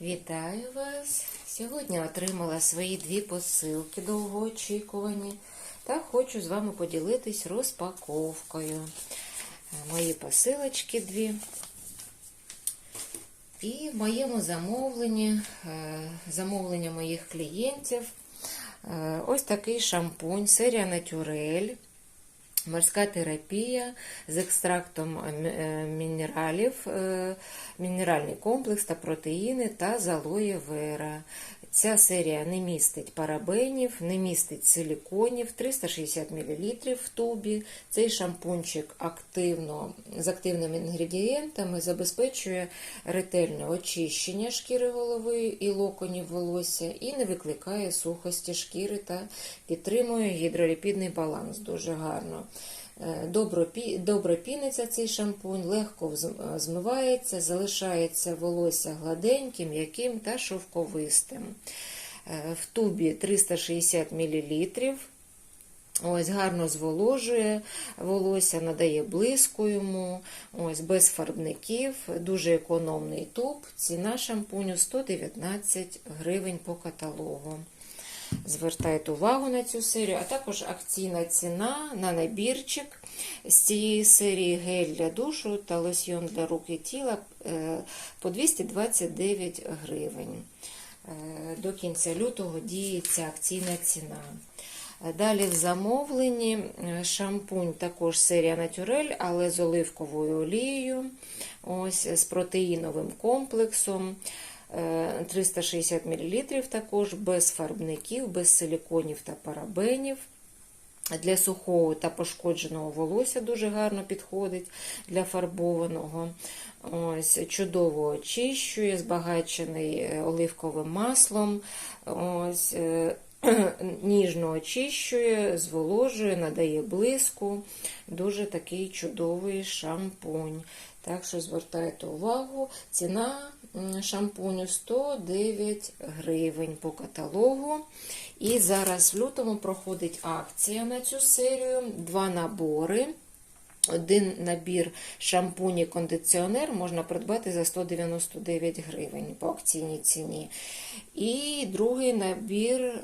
Вітаю вас! Сьогодні отримала свої дві посилки довгоочікувані та хочу з вами поділитись розпаковкою. Е, Мої посилочки дві. І в моєму замовленні, е, замовлення моїх клієнтів, е, ось такий шампунь, серія Натюрель. Морська терапія з екстрактом е, мінералів, е, мінеральний комплекс та протеїни та залоє вера. Ця серія не містить парабенів, не містить силіконів, 360 мл в тубі. Цей шампунчик активно, з активними інгредієнтами забезпечує ретельне очищення шкіри голови і локонів волосся і не викликає сухості шкіри та підтримує гідроліпідний баланс дуже гарно. Е, Добре, піниться цей шампунь, легко змивається, залишається волосся гладеньким, м'яким та шовковистим. Е, В тубі 360 мл. Ось гарно зволожує волосся, надає блиску йому, ось без фарбників, дуже економний туб. Ціна шампуню 119 гривень по каталогу. Звертайте увагу на цю серію, а також акційна ціна на набірчик з цієї серії гель для душу та лосьйон для рук і тіла е, по 229 гривень. Е, До кінця лютого діє ця акційна ціна. Далі в замовленні е, шампунь також серія Натюрель, але з оливковою олією, ось з протеїновим комплексом. Е, 360 мл також без фарбників, без силіконів та парабенів. Для сухого та пошкодженого волосся дуже гарно підходить для фарбованого. Ось, чудово очищує, збагачений е, оливковим маслом. Ось, е, ніжно очищує, зволожує, надає блиску. Дуже такий чудовий шампунь. Так що звертайте увагу, ціна шампуню 109 гривень по каталогу. І зараз в лютому проходить акція на цю серію. Два набори. Один набір шампунь і кондиціонер можна придбати за 199 гривень по акційній ціні. І другий набір е,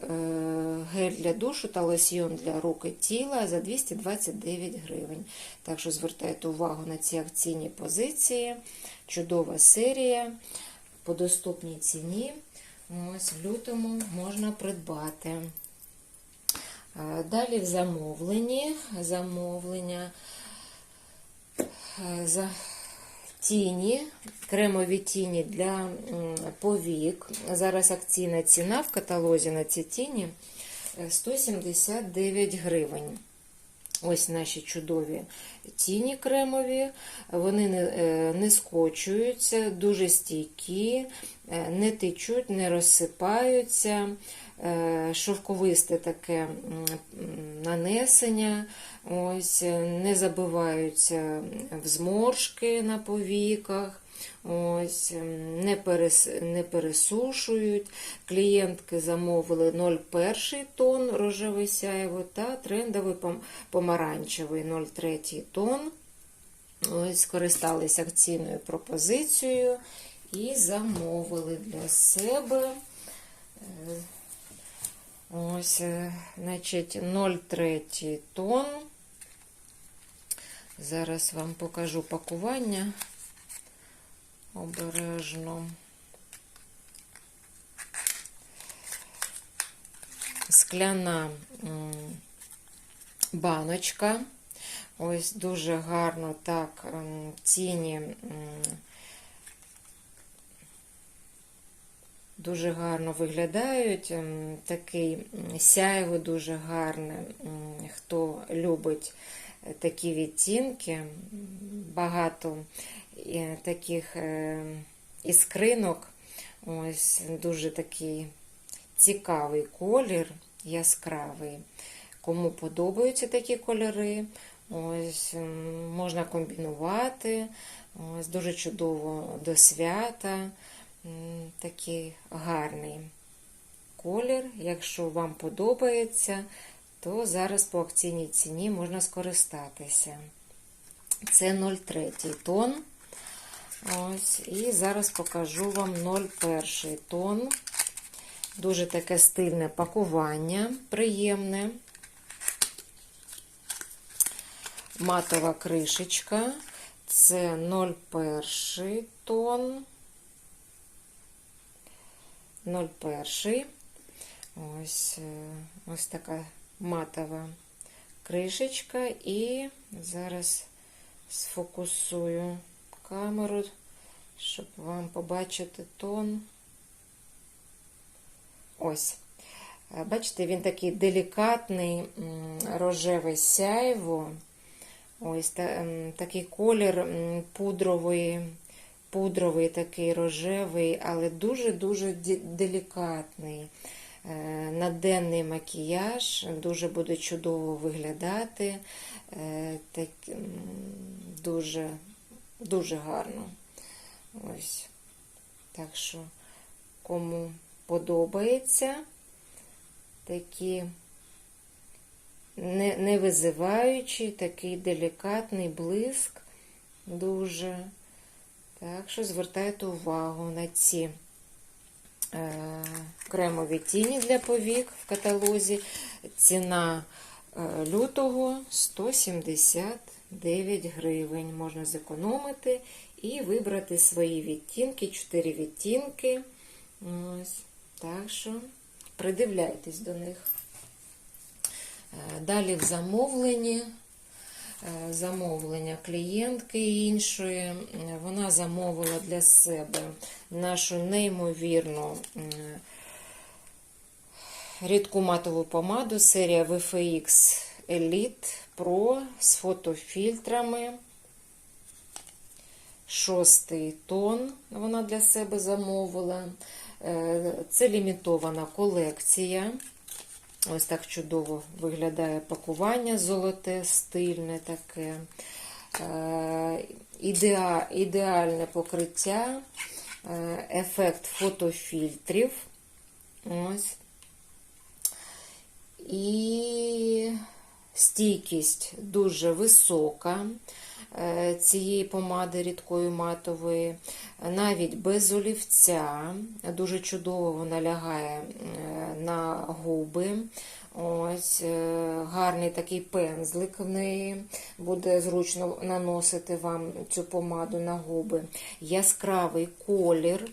гель для душу та лосьйон для рук і тіла за 229 гривень. Так що звертайте увагу на ці акційні позиції. Чудова серія по доступній ціні. Ось в лютому можна придбати. Е, Далі в замовленні. Замовлення е, за тіні, кремові тіні для повік. Зараз акційна ціна в каталозі на ці тіні е, 179 гривень. Ось наші чудові тіні кремові, вони не, е, не скочуються, дуже стійкі, е, не течуть, не розсипаються, е, шовковисте таке нанесення, ось, не забиваються в зморшки на повіках. Ось, ем, не, перес, не пересушують. Клієнтки замовили 0,1 тон рожевий сяєво та трендовий помаранчевий 0,3 тон. Ось, скористалися акційною пропозицією і замовили для себе. Е, Ось, е, значить, 0,3 тон. Зараз вам покажу пакування обережно. Скляна баночка. Ось дуже гарно так тіні. Дуже гарно виглядають. Такий сяйво дуже гарне. Хто любить такі відтінки, багато е, таких е, іскринок. Ось дуже такий цікавий колір, яскравий. Кому подобаються такі кольори, ось можна комбінувати. Ось дуже чудово до свята. Такий гарний колір. Якщо вам подобається, то зараз по акційній ціні можна скористатися. Це 0,3 тон. Ось, і зараз покажу вам 01 тон. Дуже таке стильне пакування, приємне. Матова кришечка. Це 01 тон. 01. Ось, е, ось така матова кришечка. І зараз сфокусую камеру, щоб вам побачити тон. Ось. Е, Бачите, він такий делікатний, рожеве сяйво. Ось та, такий колір пудровий, пудровий такий рожевий, але дуже-дуже делікатний. Е, На денний макіяж дуже буде чудово виглядати. Е, Так, дуже, дуже гарно. Ось. Так що, кому подобається такі не, не визиваючий, такий делікатний блиск, дуже. Так що звертайте увагу на ці кремові тіні для повік в каталозі. Ціна е, лютого 179 гривень. Можна зекономити і вибрати свої відтінки, 4 відтінки. Ось. Так що придивляйтесь до них. Е, Далі в замовленні. Е, Замовлення клієнтки іншої. Е, Вона замовила для себе нашу неймовірну рідку матову помаду серія VFX Elite Pro з фотофільтрами. Шостий тон вона для себе замовила. Е, Це лімітована колекція. Ось так чудово виглядає пакування золоте, стильне таке. Е, ідеа, ідеальне покриття, е, ефект фотофільтрів. Ось. І стійкість дуже висока цієї помади рідкої матової, навіть без олівця. Дуже чудово вона лягає е, на губи. Ось е, гарний такий пензлик в неї буде зручно наносити вам цю помаду на губи. Яскравий колір.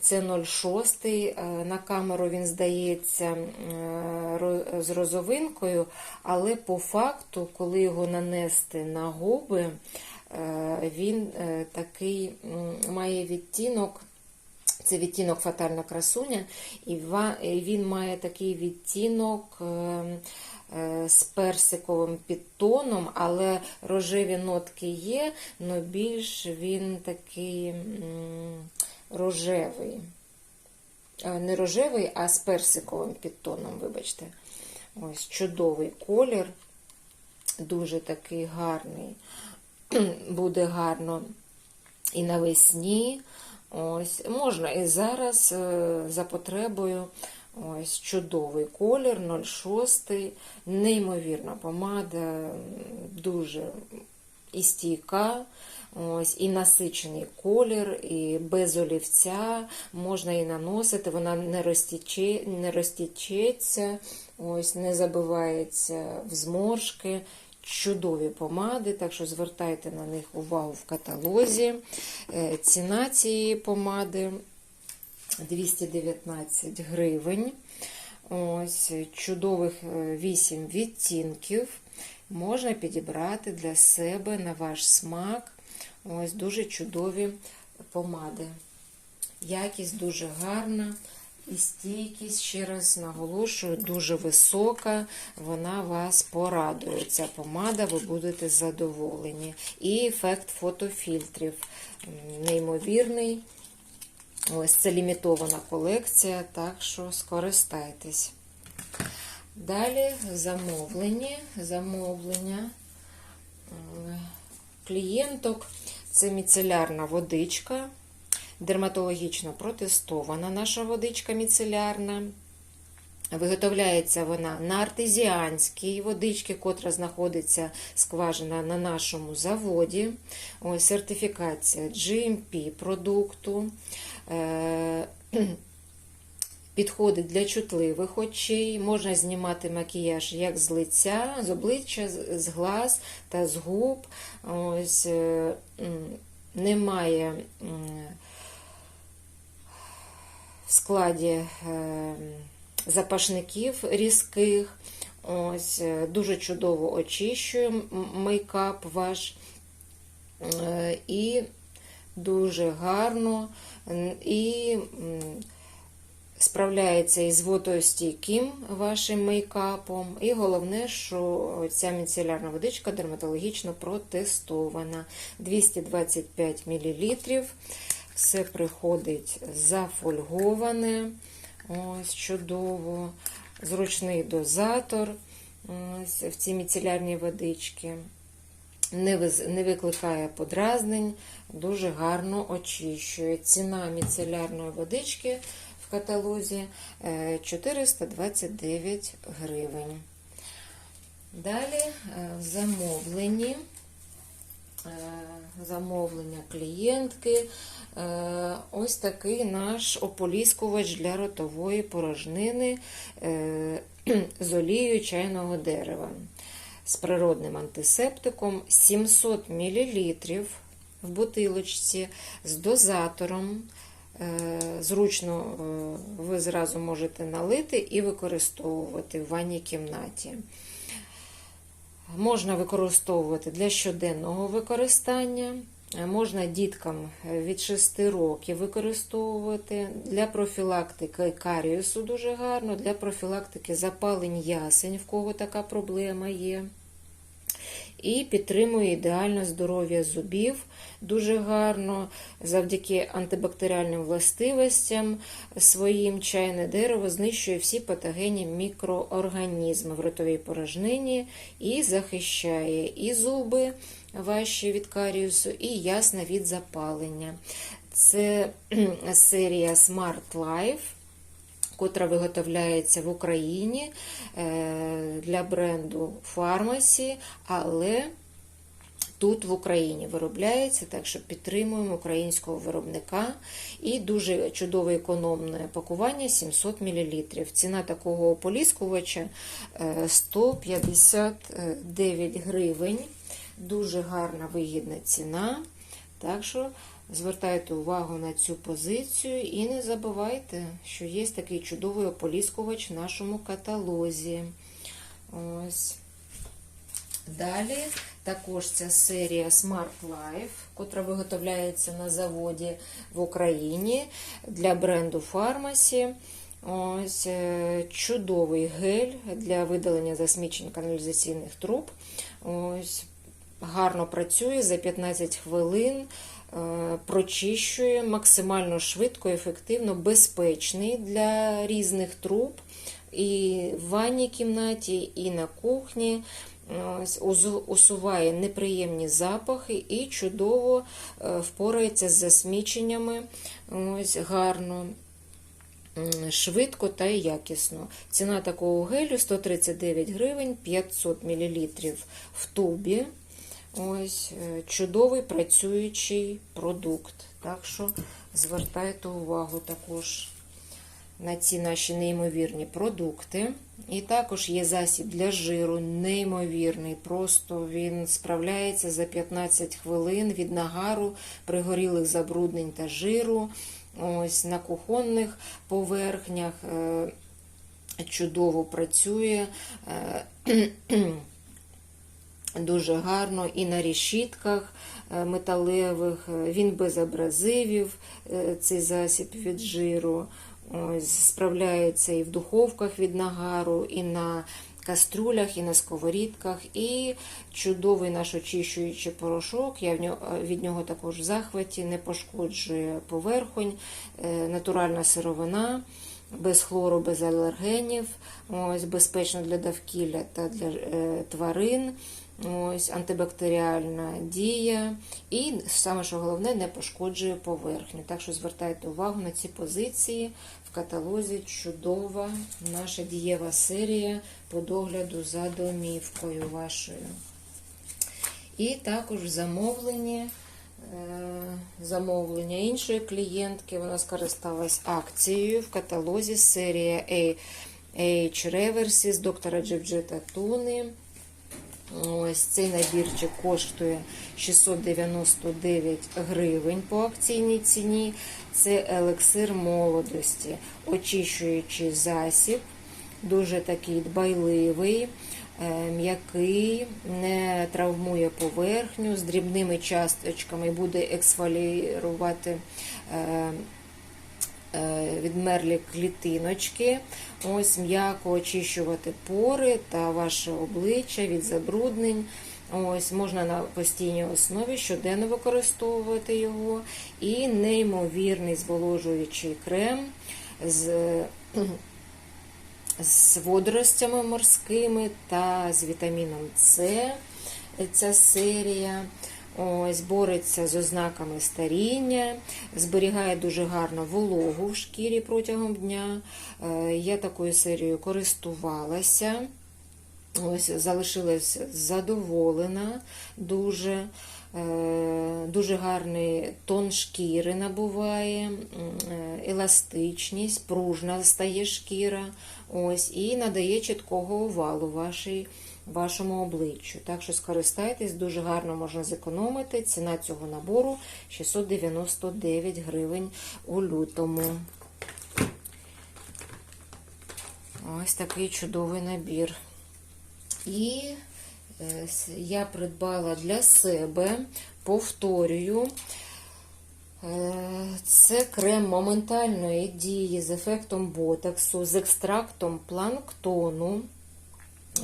Це 06. е, На камеру він здається е, з розовинкою, але по факту, коли його нанести на губи, е, він е, такий має відтінок. Це відтінок фатальна красуня, і він має такий відтінок е, з персиковим підтоном, але рожеві нотки є, але більш він такий рожевий. Е, Не рожевий, а з персиковим підтоном, вибачте. Ось чудовий колір, дуже такий гарний. Буде гарно і навесні. Ось, можна і зараз е, за потребою. Ось чудовий колір 06, неймовірна помада, дуже і стійка, ось, і насичений колір, і без олівця можна і наносити, вона не, розтіче, не розтічеться, ось, не забивається в зморшки. Чудові помади, так що звертайте на них увагу в каталозі. Е, Ціна цієї помади 219 гривень. Ось чудових 8 відтінків можна підібрати для себе на ваш смак. Ось дуже чудові помади. Якість дуже гарна. І стійкість, ще раз наголошую, дуже висока, вона вас порадує. Ця помада, ви будете задоволені. І ефект фотофільтрів неймовірний. Ось це лімітована колекція, так що скористайтесь. Далі замовлені, замовлення е, клієнток. Це міцелярна водичка, дерматологічно протестована наша водичка міцелярна. Виготовляється вона на артезіанській водичці, котра знаходиться скважина на нашому заводі. Ось сертифікація GMP продукту. Підходить для чутливих очей, можна знімати макіяж як з лиця, з обличчя, з- глаз та з губ. Ось, е, немає в складі е, запашників різких. Ось, е, дуже чудово очищує мейкап ваш. І дуже гарно і справляється із водостійким вашим мейкапом. І головне, що ця міцелярна водичка дерматологічно протестована. 225 мл. Все приходить зафольговане. Ось чудово. Зручний дозатор ось, в цій міцелярній водичці. Не, не викликає подразнень, дуже гарно очищує. Ціна міцелярної водички в каталозі е, 429 гривень. Далі е, в замовленні е, замовлення клієнтки. Е, Ось такий наш ополіскувач для ротової порожнини е, з олією чайного дерева. З природним антисептиком 700 мл в бутилочці з дозатором. Е, Зручно е, ви зразу можете налити і використовувати в ванній кімнаті. Можна використовувати для щоденного використання, е, можна діткам від 6 років використовувати для профілактики каріусу дуже гарно, для профілактики запалень ясень, в кого така проблема є. І підтримує ідеальне здоров'я зубів дуже гарно. Завдяки антибактеріальним властивостям своїм чайне дерево знищує всі патогенні мікроорганізми в ротовій порожнині і захищає і зуби ваші від каріусу, і ясна від запалення. Це серія Smart Life котра виготовляється в Україні е, для бренду Pharmacy, але тут в Україні виробляється, так що підтримуємо українського виробника. І дуже чудове економне пакування 700 мл. Ціна такого ополіскувача е, 159 гривень. Дуже гарна вигідна ціна. Так що звертайте увагу на цю позицію і не забувайте, що є такий чудовий ополіскувач в нашому каталозі. Ось. Далі також ця серія Smart Life, котра виготовляється на заводі в Україні для бренду Pharmacy. Ось е, чудовий гель для видалення засмічень каналізаційних труб. Ось гарно працює за 15 хвилин, прочищує максимально швидко, ефективно, безпечний для різних труб. І в ванній кімнаті, і на кухні. Усуває неприємні запахи і чудово е, впорається з засміченнями. Ось, гарно. Швидко та якісно. Ціна такого гелю 139 гривень, 500 мл в тубі. Ось е, чудовий працюючий продукт. Так що звертайте увагу також на ці наші неймовірні продукти. І також є засіб для жиру, неймовірний. Просто він справляється за 15 хвилин від нагару, пригорілих забруднень та жиру. Ось на кухонних поверхнях е, чудово працює. Дуже гарно і на решітках е, металевих, е, він без абразивів, е, цей засіб від жиру. Ось, справляється і в духовках від нагару, і на каструлях, і на сковорідках. І чудовий наш очищуючий порошок. Я від нього також в захваті, не пошкоджує поверхонь, натуральна сировина. без хлору, без алергенів, ось, безпечно для довкілля та для тварин. Ось антибактеріальна дія, і саме що головне, не пошкоджує поверхню. Так що звертайте увагу на ці позиції в каталозі. Чудова наша дієва серія по догляду за домівкою вашою. І також в е, замовлення іншої клієнтки. Вона скористалась акцією в каталозі серія H Reverses доктора Джевджета Туни. Ось цей набірчик коштує 699 гривень по акційній ціні. Це елексир молодості, очищуючий засіб, дуже такий дбайливий, е, м'який, не травмує поверхню, з дрібними часточками буде ексфолірувати. Відмерлі клітиночки, ось м'яко очищувати пори та ваше обличчя від забруднень. Ось можна на постійній основі щоденно використовувати його. І неймовірний зволожуючий крем з, з водоростями морськими та з вітаміном С. Ця серія. Ось бореться з ознаками старіння, зберігає дуже гарно вологу в шкірі протягом дня. Е, Я такою серією користувалася. Ось залишилась задоволена дуже. Е, Дуже гарний тон шкіри набуває, е, еластичність, пружна стає шкіра, ось, і надає чіткого овалу вашій, вашому обличчю. Так що скористайтесь, дуже гарно можна зекономити. Ціна цього набору 699 гривень у лютому. Ось такий чудовий набір. І е, я придбала для себе, повторюю, е, це крем моментальної дії з ефектом ботоксу, з екстрактом планктону.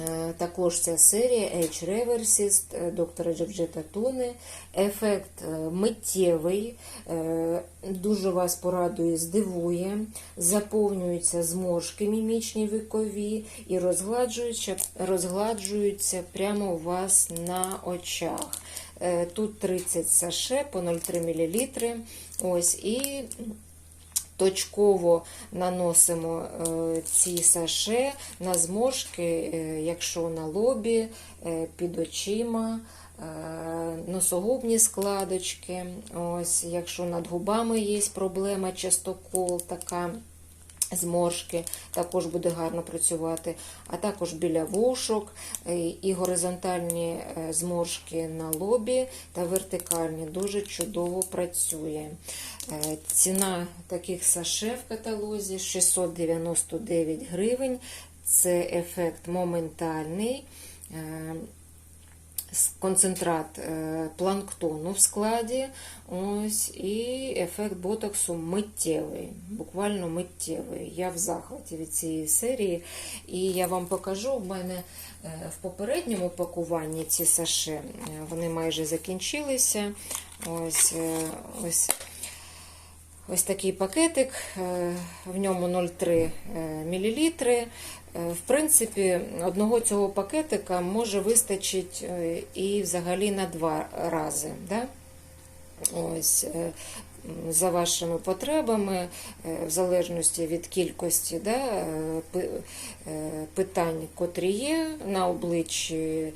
Е, Також ця серія H Reverses е, доктора Джорджета Туни. Ефект е, миттєвий, дуже вас порадує, здивує, заповнюються зморшки мімічні вікові і розгладжуються, розгладжуються прямо у вас на очах. Тут 30 саше по 0,3 мл. Ось і точково наносимо е, ці саше на зморшки, е, якщо на лобі, е, під очима, носогубні складочки. Ось, якщо над губами є проблема, частокол така. Зморшки також буде гарно працювати, а також біля вушок е, і горизонтальні е, зморшки на лобі та вертикальні дуже чудово працює. Е, Ціна таких саше в каталозі 699 гривень. Це ефект моментальний. Концентрат е, планктону в складі, ось, і ефект ботоксу миттєвий, буквально миттєвий. Я в захваті від цієї серії. І я вам покажу, в мене е, в попередньому пакуванні ці саше, е, вони майже закінчилися. Ось, ось Ось такий пакетик, в ньому 0,3 мл. Е, В принципі, одного цього пакетика може вистачить е, і взагалі на два рази. Да? Ось, е, за вашими потребами, в залежності від кількості да, пи- питань, котрі є на обличчі.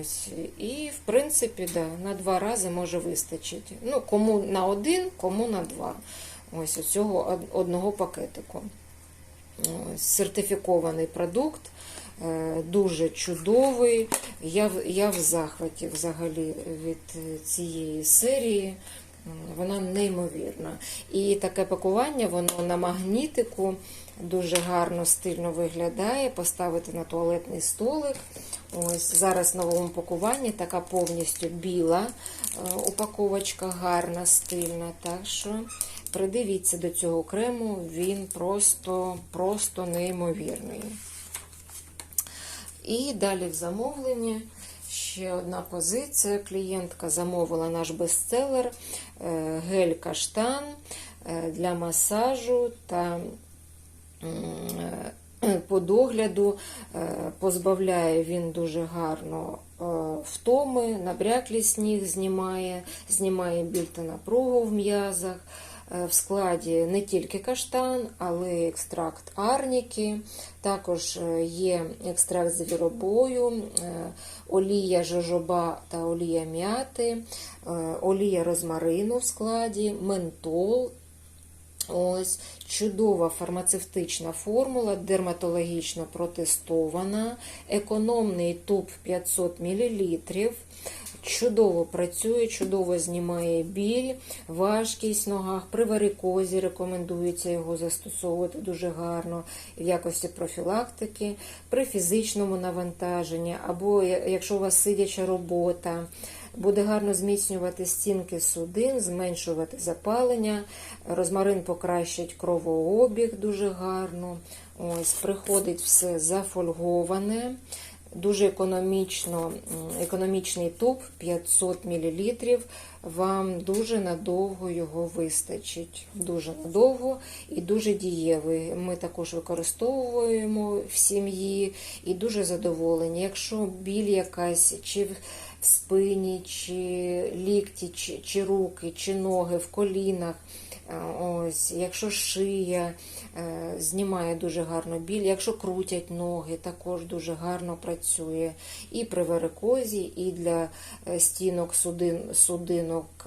Ось, і, в принципі, да, на два рази може вистачити. Ну, кому на один, кому на два. Ось цього одного пакетику. Ось, Сертифікований продукт, е, дуже чудовий. Я, я в захваті взагалі від е, цієї серії. Вона неймовірна. І таке пакування, воно на магнітику дуже гарно, стильно виглядає. Поставити на туалетний столик. Ось зараз в новому пакуванні така повністю біла е, упаковочка, гарна, стильна. Так що придивіться до цього крему, він просто, просто неймовірний. І далі в замовленні ще одна позиція. Клієнтка замовила наш бестселер е, гель каштан е, для масажу та е, по догляду, позбавляє він дуже гарно втоми, набряклий сніг знімає, знімає біль та напругу в м'язах. Е, В складі не тільки каштан, але й екстракт арніки. Також е, є екстракт звіробою, е, олія жожоба та олія м'яти, олія розмарину в складі, ментол. Ось чудова фармацевтична формула, дерматологічно протестована, економний туб 500 мл. Чудово працює, чудово знімає біль, важкість в ногах. При варикозі рекомендується його застосовувати дуже гарно в якості профілактики, при фізичному навантаженні, або якщо у вас сидяча робота. Буде гарно зміцнювати стінки судин, зменшувати запалення. Розмарин покращить кровообіг дуже гарно. Ось, приходить все зафольговане. Дуже економічно, економічний туб 500 мл. Вам дуже надовго його вистачить. Дуже надовго і дуже дієвий. Ми також використовуємо в сім'ї і дуже задоволені. Якщо біль якась, чи спині, чи лікті, чи, чи руки, чи ноги, в колінах. Е, Ось, якщо шия е, знімає дуже гарно біль, якщо крутять ноги, також дуже гарно працює. І при варикозі, і для е, стінок судин, судинок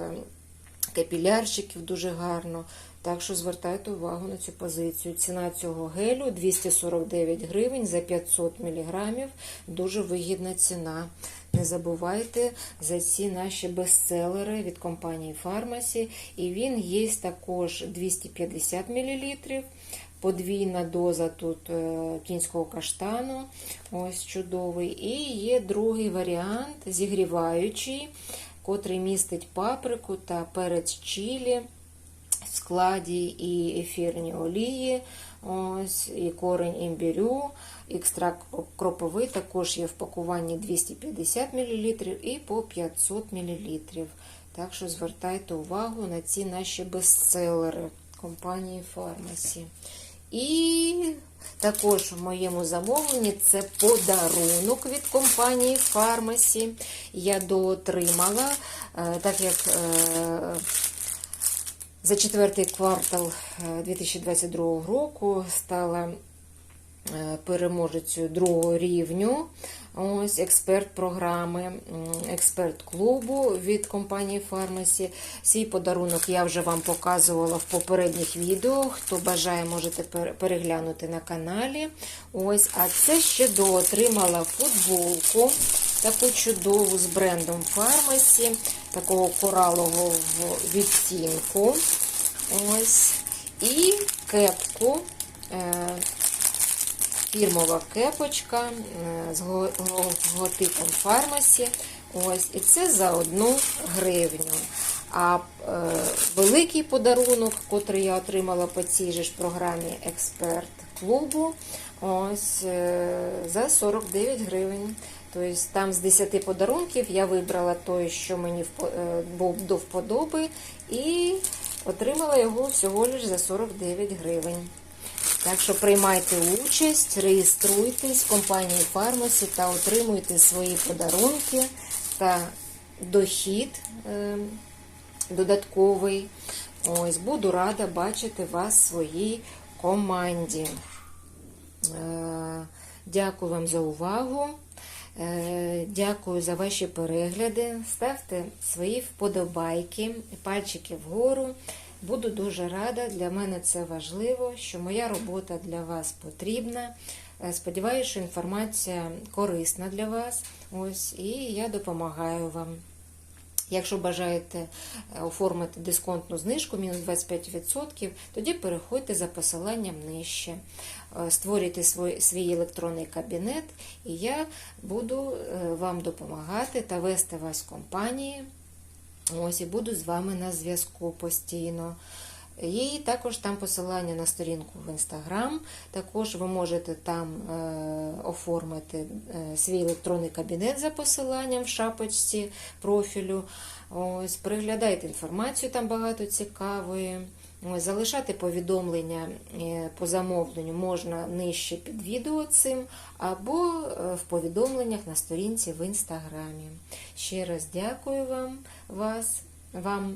капілярчиків дуже гарно. Так що звертайте увагу на цю позицію. Ціна цього гелю 249 гривень за 500 мг. Дуже вигідна ціна. Не забувайте за ці наші бестселери від компанії Pharmacy. І він є також 250 мл. Подвійна доза тут е, кінського каштану. Ось чудовий. І є другий варіант, зігріваючий, котрий містить паприку та перець чилі в складі і ефірні олії, ось, і корень імбірю, екстракт кроповий також є в пакуванні 250 мл і по 500 мл. Так що звертайте увагу на ці наші бестселери компанії Pharmacy. І також в моєму замовленні це подарунок від компанії Pharmacy. Я доотримала, е, так як е, за четвертий квартал е, 2022 року стала е, переможецею другого рівню. Ось експерт програми, експерт клубу від компанії Pharmacy. Свій подарунок я вже вам показувала в попередніх відео. Хто бажає, можете переглянути на каналі. Ось, а це ще доотримала футболку, таку чудову з брендом Pharmacy, такого коралового відтінку. Ось. І кепку. е, Фірмова кепочка е, з го- го- логотипом Фармасі. Ось, і це за одну гривню. А е, великий подарунок, котрий я отримала по цій же ж програмі Експерт клубу, ось е, за 49 гривень. Тобто там з 10 подарунків я вибрала той, що мені е, був до вподоби, і отримала його всього лиш за 49 гривень. Так що приймайте участь, реєструйтесь в компанії Фармасі та отримуйте свої подарунки та дохід е, додатковий. Ось, буду рада бачити вас в своїй команді. Е, Дякую вам за увагу. Е, Дякую за ваші перегляди. Ставте свої вподобайки, пальчики вгору. Буду дуже рада. Для мене це важливо, що моя робота для вас потрібна. Е, Сподіваюся, що інформація корисна для вас. Ось, і я допомагаю вам. Якщо бажаєте е, оформити дисконтну знижку мінус 25%, тоді переходьте за посиланням нижче. Е, Створюйте свій, свій електронний кабінет, і я буду е, вам допомагати та вести вас в компанії. Ось і буду з вами на зв'язку постійно. І також там посилання на сторінку в інстаграм. Також ви можете там е, оформити е, свій електронний кабінет за посиланням в шапочці профілю. Ось, переглядайте інформацію, там багато цікавої. Ось, залишати повідомлення е, по замовленню можна нижче під відео цим, або в повідомленнях на сторінці в інстаграмі. Ще раз дякую вам, вас, вам.